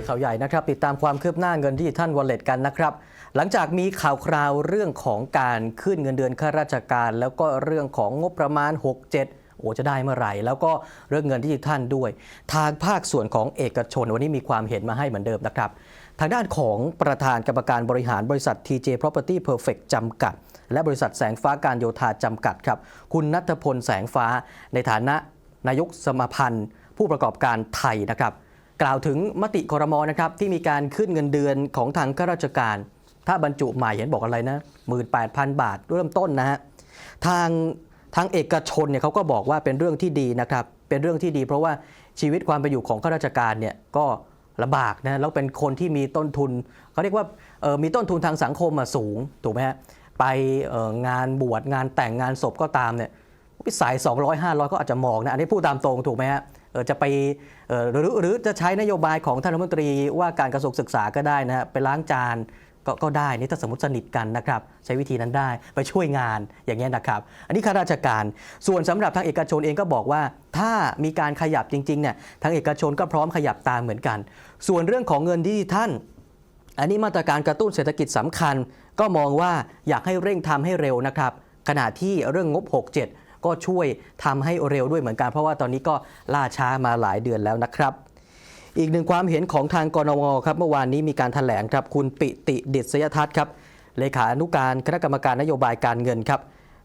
ที่ข่าวใหญ่นะครับ ติดตามความคืบหน้าเงินดิจิทัลวอลเล็ตกันนะครับ หลังจากมีข่าวคราวเรื่องของการขึ้นเงินเดือนข้าราชการ แล้วก็เรื่องของงบประมาณ 67โอ้จะได้เมื่อไหร่ แล้วก็เรื่องเงินดิจิทัลด้วย ทางภาคส่วนของเอกชน วันนี้มีความเห็นมาให้เหมือนเดิมนะครับ ทางด้านของประธานกรรมการบริหารบริษัท TJ Property Perfect จำกัด และบริษัทแสงฟ้าการโยธาจำกัดครับ คุณนัทพลแสงฟ้าในฐานะนายกสมาพันธ์ ผู้ประกอบการไทยนะครับ กล่าวถึงมติคอรมอนะครับที่มีการขึ้นเงินเดือนของทางข้าราชการ ถ้าบรรจุใหม่เห็นบอกอะไรนะ 18,000 บาทเริ่มต้นนะฮะทางทางเอกชนเนี่ยเขาก็บอกว่าเป็นเรื่องที่ดีนะครับ เป็นเรื่องที่ดี เพราะว่าชีวิตความเป็นอยู่ของข้าราชการเนี่ยก็ลำบากนะแล้วเป็นคนที่มีต้นทุนเขาเรียกว่าออมีต้นทุนทางสังคมสูงถูกไหมฮะไปอองานบวชงานแต่งงานศพก็ตามเนี่ยวิสัย200 500 ก็อาจจะมองนะอันนี้พูดตามตรงถูกไหมฮะ จะไปหรือหรือจะใช้นโยบายของท่านรัฐมนตรีว่าการกระทรวงศึกษาก็ได้นะฮะไปล้างจานก็ก็ได้นี่ถ้าสมมติสนิทกันนะครับใช้วิธีนั้นได้ไปช่วยงานอย่างเงี้ยนะครับ อันนี้ข้าราชการส่วนสำหรับทางเอกชนเองก็บอกว่า ถ้ามีการขยับจริงๆเนี่ยทางเอกชนก็พร้อมขยับตามเหมือนกัน ส่วนเรื่องของเงินดิจิทัลอันนี้มาตรการกระตุ้นเศรษฐกิจสำคัญ ก็มองว่าอยากให้เร่งทำให้เร็วนะครับขณะที่เรื่องงบ 67 ก็ช่วยทำให้เร็วด้วยเหมือนกัน เพราะว่าตอนนี้ก็ล่าช้ามาหลายเดือนแล้วนะครับอีกหนึ่งความเห็นของทางกนงครับเมื่อวานนี้มีการถแถลงครับคุณปิติดิษยทัศน์ครับเลขานุการคณะกรรมการนโยบายการเงินครับ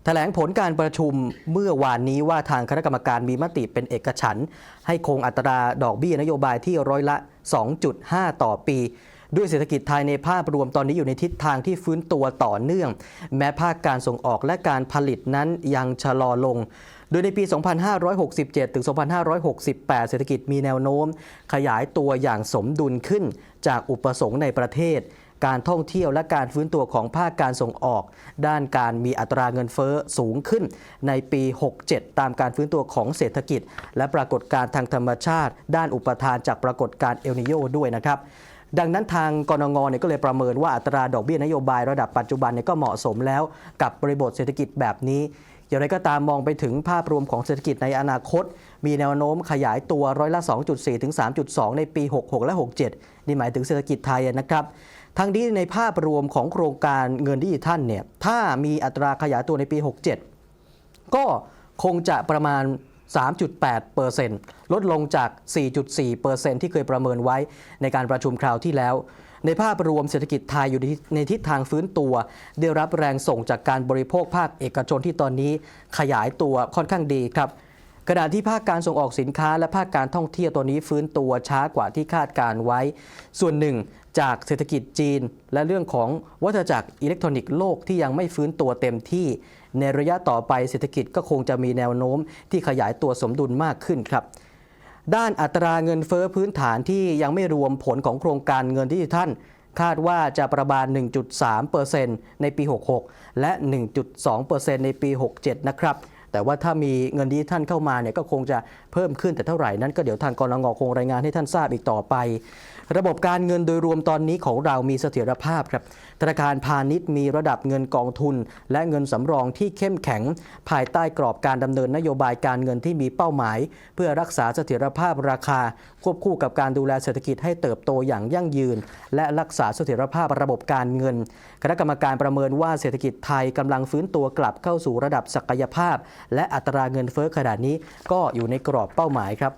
แถลงผลการประชุมเมื่อวานนี้ว่าทางคณะกรรมการมีมติเป็นเอกฉันท์ให้คงอัตราดอกเบี้ยนโยบายที่ร้อยละ 2.5 ต่อปี ด้วยเศรษฐกิจไทยในภาพรวมตอนนี้อยู่ในทิศทางที่ฟื้นตัวต่อเนื่อง แม้ภาคการส่งออกและการผลิตนั้นยังชะลอลง โดยในปี 2567 ถึง 2568 เศรษฐกิจมีแนวโน้ม ขยายตัวอย่างสมดุลขึ้นจากอุปสงค์ในประเทศ การท่องเที่ยวและการฟื้นตัวของภาคการส่งออก ด้านการมีอัตราเงินเฟ้อสูงขึ้น ในปี 67 ตามการฟื้นตัวของเศรษฐกิจ และปรากฏการณ์ทางธรรมชาติ ด้านอุปทานจากปรากฏการณ์เอลนิโยด้วยนะครับ ดังนั้นทางกรงงเนี่ยก็เลยประเมินว่าอัตราดอกเบี้ยนโยบายระดับปัจจุบันเนี่ยก็เหมาะสมแล้วกับบริบทเศรษฐกิจแบบนี้ อย่างไรก็ตามมองไปถึงภาพรวมของเศรษฐกิจในอนาคต มีแนวโน้มขยายตัวร้อยละ 2.4 ถึง 3.2 ในปี 66 และ 67 นี่หมายถึงเศรษฐกิจไทยนะครับทั้งนี้ในภาพรวมของโครงการเงินดิจิทัลเนี่ยถ้ามีอัตราขยายตัวในปี 67 ก็คงจะประมาณ 3.8%ลดลงจาก 4.4%ที่เคยประเมินไว้ในการประชุมคราวที่แล้ว ในภาพรวมเศรษฐกิจไทยอยู่ในทิศทางฟื้นตัว ได้รับแรงส่งจากการบริโภคภาคเอกชนที่ตอนนี้ขยายตัวค่อนข้างดีครับ ขณะที่ภาคการส่งออกสินค้าและภาคการท่องเที่ยวตัวนี้ฟื้นตัวช้ากว่าที่คาดการไว้ ส่วนหนึ่งจากเศรษฐกิจจีน และเรื่องของวัฏจักรอิเล็กทรอนิกส์โลกที่ยังไม่ฟื้นตัวเต็มที่ ในระยะต่อไปเศรษฐกิจก็คงจะมีแนวโน้มที่ขยายตัวสมดุลมากขึ้นครับด้านอัตราเงินเฟ้อพื้นฐานที่ยังไม่รวมผลของโครงการเงินดิจิทัลคาดว่าจะประมาณ 1.3%ในปี 66 และ 1.2%ในปี 67 นะครับ แต่ว่าถ้ามีเงินดิจิทัลเข้ามาเนี่ยก็คงจะ เพิ่มขึ้นแต่เท่าไหร่นั้นก็เดี๋ยวทางกรงคงรายงานให้ท่านทราบอีกต่อไป ระบบการเงินโดยรวมตอนนี้ของเรามีเสถียรภาพครับธนาคารพาณิชย์มีระดับเงินกองทุน และเงินสำรองที่เข้มแข็ง ภายใต้กรอบการดำเนินนโยบายการเงินที่มีเป้าหมาย เพื่อรักษาเสถียรภาพราคา ควบคู่กับการดูแลเศรษฐกิจให้เติบโตอย่างยั่งยืน และรักษาเสถียรภาพระบบการเงิน คณะกรรมการประเมินว่าเศรษฐกิจไทยกำลังฟื้นตัวกลับเข้าสู่ระดับศักยภาพ และอัตราเงินเฟ้อขนาดนี้ก็อยู่ในกรอบเป้าหมายครับ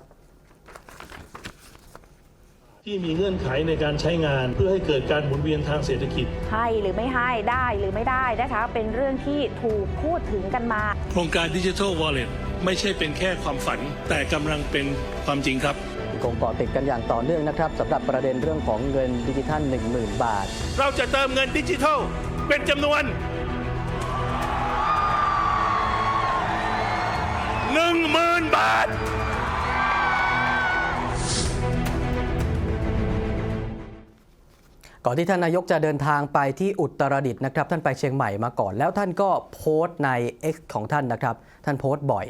ที่มีเงื่อนไขในการใช้งานเพื่อให้เกิดการหมุนเวียนทางเศรษฐกิจ ให้หรือไม่ให้ได้หรือไม่ได้นะคะ เป็นเรื่องที่ถูกพูดถึงกันมา โครงการดิจิทัลวอลเล็ตไม่ใช่เป็นแค่ความฝัน แต่กำลังเป็นความจริงครับคงเกาะติดกันอย่างต่อเนื่องนะครับสำหรับประเด็นเรื่องของเงินดิจิทัล 10,000 บาท เราจะเติมเงินดิจิทัล เป็นจำนวนหนึ่งหมื่นบาท ก่อนที่ท่านนายกจะเดินทางไปที่อุตรดิตถ์นะครับ ท่านไปเชียงใหม่มาก่อน แล้วท่านก็โพสต์ใน X ของท่านนะครับ ท่านโพสต์บ่อย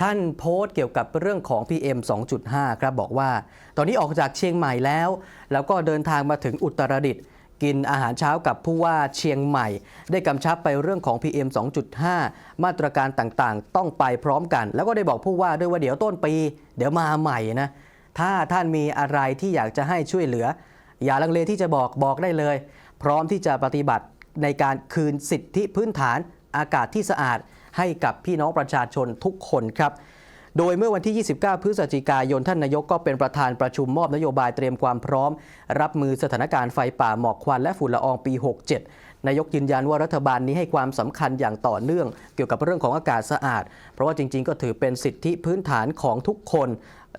ท่านโพสต์เกี่ยวกับเรื่องของ PM 2.5 ครับบอกว่า ตอนนี้ออกจากเชียงใหม่แล้ว แล้วก็เดินทางมาถึงอุตรดิตถ์กินอาหารเช้ากับผู้ว่าเชียงใหม่ ได้กำชับไปเรื่องของ PM 2.5 มาตรการต่างๆ ต้องไปพร้อมกัน แล้วก็ได้บอกผู้ว่าด้วยว่าเดี๋ยวต้นปี เดี๋ยวมาใหม่นะถ้าท่านมีอะไรที่อยากจะให้ช่วยเหลือ อย่าลังเลที่จะบอกบอกได้เลย พร้อมที่จะปฏิบัติในการคืนสิทธิพื้นฐานอากาศที่สะอาดให้กับพี่น้องประชาชนทุกคนครับโดยเมื่อวันที่ 29 พฤศจิกายน ท่านนายกก็เป็นประธานประชุมมอบนโยบายเตรียมความพร้อม รับมือสถานการณ์ไฟป่าหมอกควันและฝุ่นละอองปี 67 นายกยืนยันว่ารัฐบาลนี้ให้ความสำคัญอย่างต่อเนื่อง เกี่ยวกับเรื่องของอากาศสะอาด เพราะว่าจริง ๆ ก็ถือเป็นสิทธิพื้นฐานของทุกคน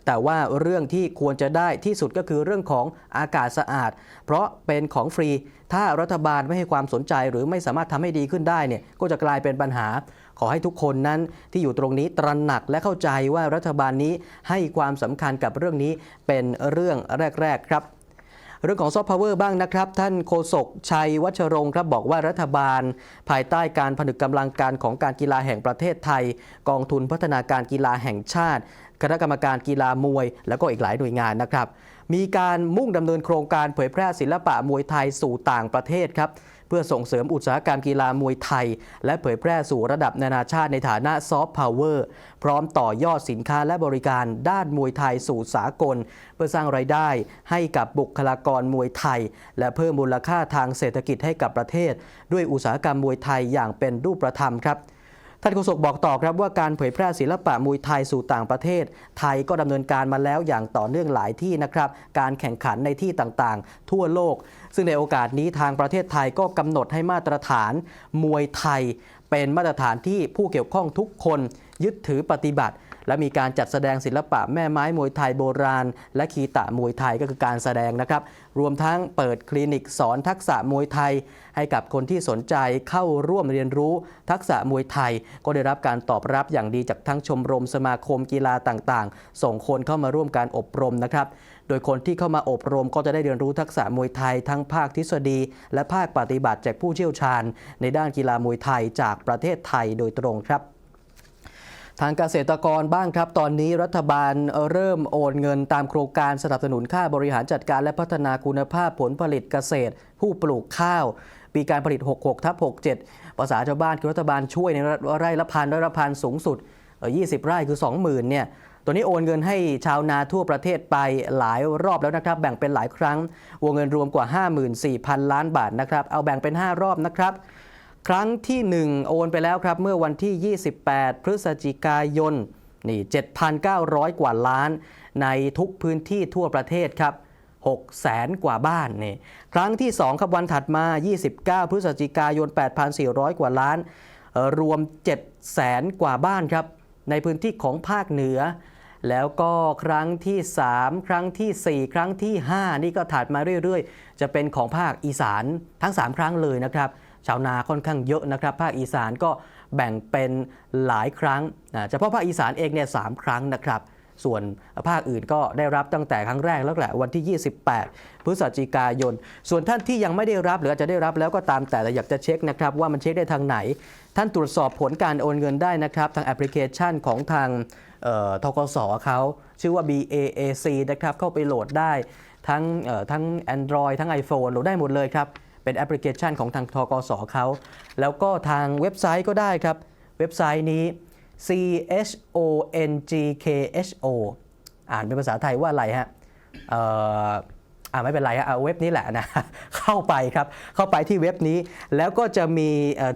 แต่ว่าเรื่องที่ควรจะได้ที่สุดก็คือเรื่องของอากาศสะอาด เพราะเป็นของฟรี ถ้ารัฐบาลไม่ให้ความสนใจหรือไม่สามารถทำให้ดีขึ้นได้เนี่ยก็จะกลายเป็นปัญหา ขอให้ทุกคนนั้นที่อยู่ตรงนี้ตระหนักและเข้าใจว่ารัฐบาลนี้ให้ความสำคัญกับเรื่องนี้เป็นเรื่องแรก ๆ ครับเรื่องของซอฟต์พาวเวอร์บ้างนะครับ ท่านโฆษกชัยวัชรงค์ครับบอกว่ารัฐบาล ภายใต้การผนึกกำลังการของการกีฬาแห่งประเทศไทย กองทุนพัฒนาการกีฬาแห่งชาติ คณะกรรมการกีฬามวย แล้วก็อีกหลายหน่วยงานนะครับ มีการมุ่งดำเนินโครงการเผยแพร่ศิลปะมวยไทยสู่ต่างประเทศครับเพื่อส่งเสริมอุตสาหกรรมกีฬามวยไทย และเผยแพร่สู่ระดับนานาชาติในฐานะซอฟต์พาวเวอร์พร้อมต่อยอดสินค้าและบริการด้านมวยไทยสู่สากล เพื่อสร้างไรายได้ให้กับบุคลากรมวยไทย และเพิ่มมูลค่าทางเศรษฐกิจให้กับประเทศ ด้วยอุตสาหกรรมมวยไทยอย่างเป็นรูปธรรมครับ ท่านโฆษกบอกต่อครับว่าการเผยแพร่ศิลปะมวยไทยสู่ต่างประเทศ ไทยก็ดำเนินการมาแล้วอย่างต่อเนื่องหลายที่นะครับ การแข่งขันในที่ต่างๆ ทั่วโลก ซึ่งในโอกาสนี้ทางประเทศไทยก็กำหนดให้มาตรฐานมวยไทย เป็นมาตรฐานที่ผู้เกี่ยวข้องทุกคนยึดถือปฏิบัติ และมีการจัดแสดงศิลปะแม่ไม้มวยไทยโบราณ และคีตะมวยไทยก็คือการแสดงนะครับ รวมทั้งเปิดคลินิกสอนทักษะมวยไทย ให้กับคนที่สนใจเข้าร่วมเรียนรู้ทักษะมวยไทย ก็ได้รับการตอบรับอย่างดีจากทั้งชมรมสมาคมกีฬาต่างๆ ส่งคนเข้ามาร่วมการอบรมนะครับ โดยคนที่เข้ามาอบรมก็จะได้เรียนรู้ทักษะมวยไทย ทั้งภาคทฤษฎี และภาคปฏิบัติจากผู้เชี่ยวชาญ ในด้านกีฬามวยไทยจากประเทศไทยโดยตรงครับ ทางเกษตรกรบ้างครับ ตอนนี้รัฐบาลเริ่มโอนเงินตามโครงการสนับสนุนค่าบริหารจัดการและพัฒนาคุณภาพผลผลิตเกษตร ผู้ปลูกข้าว ปีการผลิต 66ทับ67 ภาษาชาวบ้านคือรัฐบาลช่วยในไร่ละพันไร่ละพันสูงสุด 20 ไร่คือ 20,000เนี่ยตัวนี้โอนเงินให้ชาวนาทั่วประเทศไปหลายรอบแล้วนะครับ แบ่งเป็นหลายครั้ง วงเงินรวมกว่า 54,000 ล้านบาทนะครับ เอาแบ่งเป็น 5 รอบนะครับ ครั้งที่ 1 โอนไปแล้วครับ เมื่อวันที่ 28 พฤศจิกายนนี่7,900 กว่าล้าน ในทุกพื้นที่ทั่วประเทศครับ6แสนกว่าบ้านนี่ครั้งที่ 2 ครับวันถัดมา 29 พฤศจิกายน 8,400 กว่าล้าน รวม 7 แสนกว่าบ้านครับ ในพื้นที่ของภาคเหนือ แล้วก็ครั้งที่ 3 ครั้งทีสี่4 ครั้งที่ 5 นี่ก็ถัดมาเรื่อยๆ จะเป็นของภาคอีสานทั้ง 3 ครั้งเลยนะครับ ชาวนาค่อนข้างเยอะนะครับภาคอีสานก็แบ่งเป็นหลายครั้งนะเฉพาะภาคอีสานเองเนี่ยสามครั้งนะครับ ส่วนภาคอื่นก็ได้รับตั้งแต่ครั้งแรกแล้วแหละวันที่ 28 พฤศจิกายน ส่วนท่านที่ยังไม่ได้รับหรืออาจจะได้รับแล้วก็ตามแต่แต่อยากจะเช็คนะครับว่ามันเช็คได้ทางไหน ท่านตรวจสอบผลการโอนเงินได้นะครับ ทางแอปพลิเคชันของทางทกสเขาชื่อว่า BAAC นะครับเข้าไปโหลดได้ทั้งทั้ง Android ทั้ง iPhone โหลดได้หมดเลยครับ เป็นแอปพลิเคชันของทางทกสเขาแล้วก็ทางเว็บไซต์ก็ได้ครับ เว็บไซต์นี้ C H O N G K H O อ่านเป็นภาษาไทยว่าอะไรฮะเอ่ออ่าไม่เป็นไรฮะเอาเว็บนี้แหละนะเข้าไปครับ เข้าไปที่เว็บนี้แล้วก็จะมี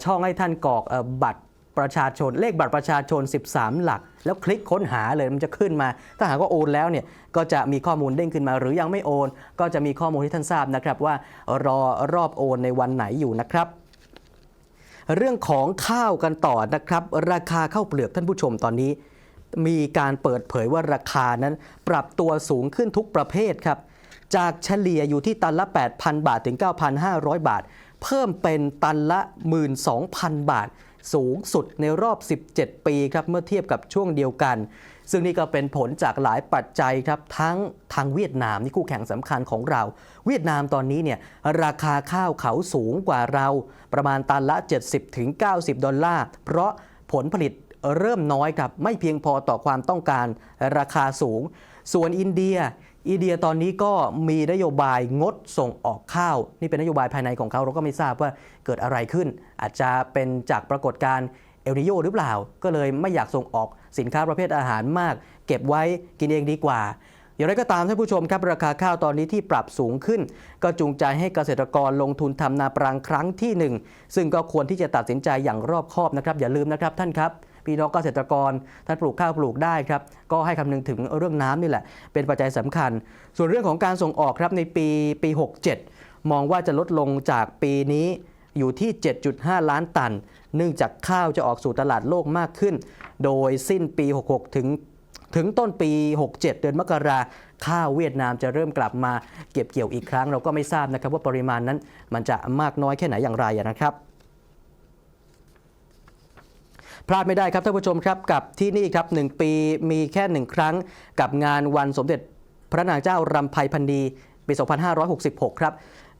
ช่องให้ท่านกรอกบัตร ประชาชนเลขบัตรประชาชน 13 หลัก แล้วคลิกค้นหาเลยมันจะขึ้นมา ถ้าหากว่าโอนแล้วเนี่ยก็จะมีข้อมูลเด้งขึ้นมา หรือยังไม่โอน ก็จะมีข้อมูลที่ท่านทราบนะครับว่ารอรอบโอนในวันไหนอยู่นะครับเรื่องของข้าวกันต่อนะครับ ราคาข้าวเปลือกท่านผู้ชมตอนนี้ มีการเปิดเผยว่าราคานั้น ปรับตัวสูงขึ้นทุกประเภทครับ จากเฉลี่ยอยู่ที่ตันละ 8,000 บาทถึง 9,500 บาท เพิ่มเป็นตันละ 12,000 บาท สูงสุดในรอบ 17 ปีครับเมื่อเทียบกับช่วงเดียวกัน ซึ่งนี่ก็เป็นผลจากหลายปัจจัยครับทั้งทางเวียดนามนี่คู่แข่งสำคัญของเรา เวียดนามตอนนี้เนี่ยราคาข้าวเขาสูงกว่าเรา ประมาณตันละ 70-90 ดอลลาร์เพราะผลผลิต เริ่มน้อยครับไม่เพียงพอต่อความต้องการราคาสูง ส่วนอินเดีย อินเดียตอนนี้ก็มีนโยบายงดส่งออกข้าว นี่เป็นนโยบายภายในของเขาเราก็ไม่ทราบว่าเกิดอะไรขึ้น อาจจะเป็นจากปรากฏการณ์เอลนิโยหรือเปล่า ก็เลยไม่อยากส่งออกสินค้าประเภทอาหารมาก เก็บไว้กินเองดีกว่าอย่างไรก็ตามท่านผู้ชมครับ ราคาข้าวตอนนี้ที่ปรับสูงขึ้น ก็จูงใจให้เกษตรกรลงทุนทำนาปรังครั้งที่หนึ่งซึ่งก็ควรที่จะตัดสินใจอย่างรอบคอบนะครับ อย่าลืมนะครับท่านครับ พี่น้องเกษตรกรท่านปลูกข้าวปลูกได้ครับก็ให้คำนึงถึงเรื่องน้ำนี่แหละ เป็นปัจจัยสำคัญ ส่วนเรื่องของการส่งออกครับในปีปี 67 มองว่าจะลดลงจากปีนี้อยู่ที่ 7.5 ล้านตัน เนื่องจากข้าวจะออกสู่ตลาดโลกมากขึ้น โดยสิ้นปี 66 ถึงถึงต้นปี 67 เดือนมกราข้าวเวียดนามจะเริ่มกลับมาเก็บเกี่ยวอีกครั้ง เราก็ไม่ทราบนะครับว่าปริมาณนั้นมันจะมากน้อยแค่ไหนอย่างไรนะครับ พลาดไม่ได้ครับท่านผู้ชมครับกับที่นี่ครับ 1 ปีมีแค่ 1 ครั้ง กับงานวันสมเด็จพระนางเจ้ารำไพพันดีปี 2566 ครับ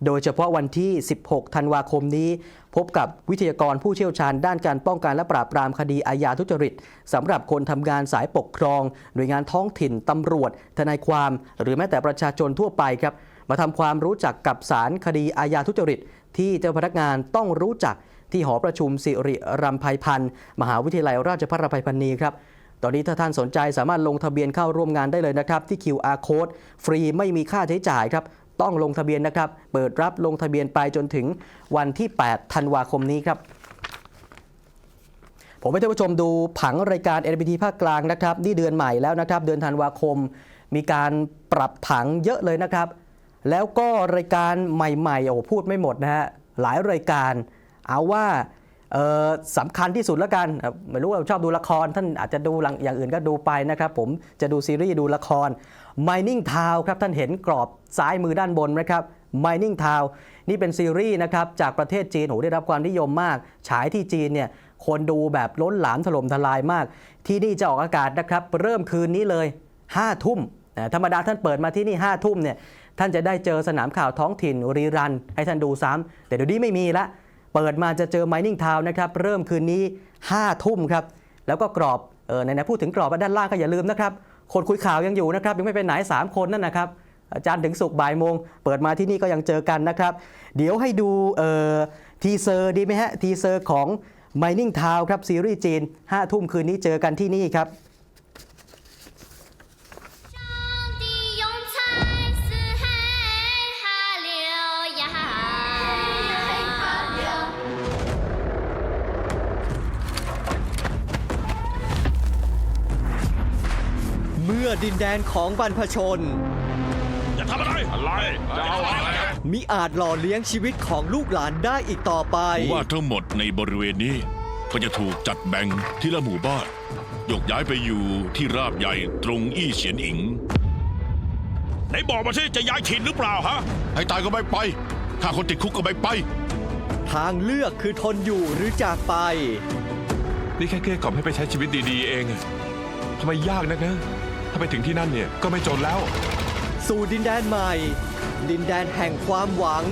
โดยเฉพาะวันที่ 16 ธันวาคมนี้ พบกับวิทยากรผู้เชี่ยวชาญด้านการป้องกันและปราบปรามคดีอาญาทุจริตสำหรับคนทำงานสายปกครอง หน่วยงานท้องถิ่นตำรวจ ทนายความ หรือแม้แต่ประชาชนทั่วไปครับ มาทำความรู้จักกับสารคดีอาญาทุจริต ที่เจ้าพนักงานต้องรู้จัก ที่หอประชุมสิริรำไพพันธ์ มหาวิทยาลัยราชภัฏรำไพพันนีครับตอนนี้ถ้าท่านสนใจสามารถลงทะเบียนเข้าร่วมงานได้เลยนะครับ ที่ QR code ฟรีไม่มีค่าใช้จ่ายครับ ต้องลงทะเบียนนะครับ เปิดรับลงทะเบียนไปจนถึงวันที่ 8 ธันวาคมนี้ครับผมให้ท่านผู้ชมดูผังรายการ NBT ภาคกลางนะครับ นี่เดือนใหม่แล้วนะครับ เดือนธันวาคม มีการปรับผังเยอะเลยนะครับ แล้วก็รายการใหม่ๆโอ้โหพูดไม่หมดนะฮะหลายรายการ เอาว่าสำคัญที่สุดแล้วกันเอ่อไม่รู้ว่าชอบดูละคร ท่านอาจจะดูลังอย่างอื่นก็ดูไปนะครับ ผมจะดูซีรีส์ดูละคร Mining Town ครับ ท่านเห็นกรอบซ้ายมือด้านบนไหมครับ Mining Town นี่เป็นซีรีส์นะครับ จากประเทศจีนโหได้รับความนิยมมาก ฉายที่จีนเนี่ยคนดูแบบล้นหลามถล่มทลายมาก ที่นี่จะออกอากาศนะครับ เริ่มคืนนี้เลย 5 ทุ่มธรรมดาท่านเปิดมาที่นี่ 5 ทุ่มเนี่ยท่านจะได้เจอสนามข่าวท้องถิ่นรีรัน ให้ท่านดูซ้ำแต่เดี๋ยวนี้ไม่มีละ เปิดมาจะเจอ Mining Town นะครับเริ่มคืนนี้ 5 ทุ่มครับ แล้วก็กรอบเออไหนๆพูดถึงกรอบด้านล่างก็อย่าลืมนะครับ คนคุยข่าวยังอยู่นะครับ ยังไม่ไปไหน 3 คนนั่นนะครับอาจารย์ถึงสุกบ่ายโมง เปิดมาที่นี่ก็ยังเจอกันนะครับ เดี๋ยวให้ดูเอ่อทีเซอร์ดีไหมฮะทีเซอร์ของ Mining Town ครับซีรีส์จีน5ทุ่มคืนนี้เจอกันที่นี่ครับ ดินแดนของบรรพชนจะทำอะไร อะไร จะเอาอะไรมิอาจหล่อเลี้ยงชีวิตของลูกหลานได้อีกต่อไป ว่าทั้งหมดในบริเวณนี้ ก็จะถูกจัดแบ่งทีละหมู่บ้านยกย้ายไปอยู่ที่ราบใหญ่ตรงอี้เฉียนอิงไหนบอกมาสิจะย้ายถิ่นหรือเปล่าฮะ ให้ตายก็ไม่ไปข้าคนติดคุกก็ไม่ไป ทางเลือกคือทนอยู่หรือจากไป นี่แค่เกลี้ยกล่อมให้ไปใช้ชีวิตดีๆเองอะทำไมยากนักนะถ้าไปถึงที่นั่นเนี่ยก็ไม่จนแล้ว สู่ดินแดนใหม่ ดินแดนแห่งความหวัง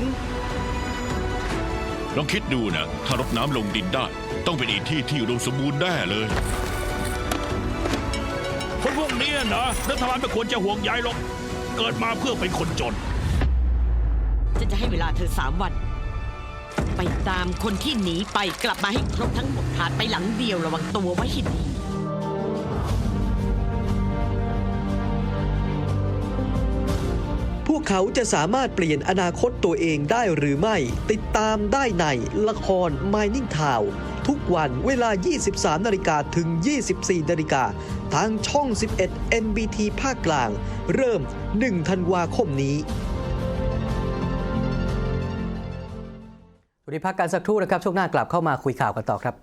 ลองคิดดูนะ ถ้ารดน้ำลงดินได้ ต้องเป็นอีกที่ที่อุดมสมบูรณ์แน่เลย คนพวกนี้นะรัฐบาลไม่ควรจะห่วงใยหรอก เกิดมาเพื่อเป็นคนจน ฉันจะให้เวลาเธอสามวัน ไปตามคนที่หนีไปกลับมาให้ครบทั้งหมดผ่านไปหลังเดียวระวังตัวไว้ให้ดี เขาจะสามารถเปลี่ยนอนาคตตัวเองได้หรือไม่ ติดตามได้ในละคร Mining Town ทุกวันเวลา 23 นาฬิกาถึง 24 นาฬิกาทางช่อง 11 NBT ภาคกลาง เริ่ม 1 ธันวาคมนี้วันนี้พักกันสักครู่นะครับ ช่วงหน้ากลับเข้ามาคุยข่าวกันต่อครับ